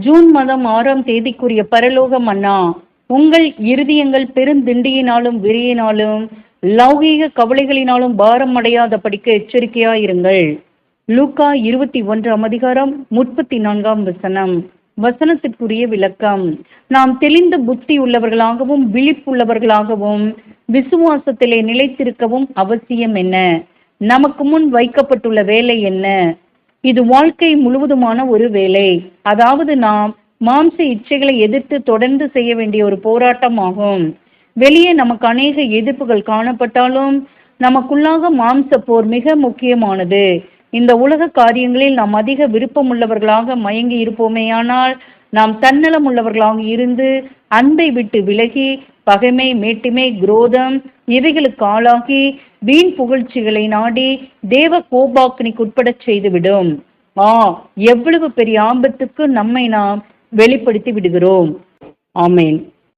June மாதம் ஆறாம் தேதிக்குரிய பரலோக மன்னா உங்கள் இருதயங்கள் பெருந்திண்டியினாலும் விரியினாலும் லௌகீக கவலைகளினாலும் பாரம் அடையாத படிக்க எச்சரிக்கையாயிருங்கள். லூக்கா இருபத்தி ஒன்றாம் அதிகாரம் முப்பத்தி நான்காம் வசனம். வசனத்திற்குரிய விளக்கம். நாம் தெளிந்த புத்தி உள்ளவர்களாகவும் விழிப்புள்ளவர்களாகவும் விசுவாசத்திலே நிலைத்திருக்கவும் அவசியம் என்ன? நமக்கு முன் வைக்கப்பட்டுள்ள வேலை என்ன? இது வாழ்க்கை முழுவதுமான ஒரு வேலை. அதாவது நாம் மாம்ச இச்சைகளை எதிர்த்து தொடர்ந்து செய்ய வேண்டிய ஒரு போராட்டமாகும். வெளியே நமக்கு அநேக எதிர்ப்புகள் காணப்பட்டாலும் நமக்குள்ளாக மாம்ச போர் மிக முக்கியமானது. இந்த உலக காரியங்களில் நாம் அதிக விருப்பமுள்ளவர்களாக மயங்கி இருப்போமேயானால் நாம் தன்னலம் உள்ளவர்களாக இருந்து அன்பை விட்டு விலகி பகைமை மேட்டுமை குரோதம் இவைகளுக்கு ஆளாகி வீண் புகழ்ச்சிகளை நாடி தேவ கோபாக்கினிக்குட்படச் செய்துவிடும். ஆ எவ்வளவு பெரிய ஆபத்துக்கு நம்மை நாம் வெளிப்படுத்தி விடுகிறோம். ஆமேன்.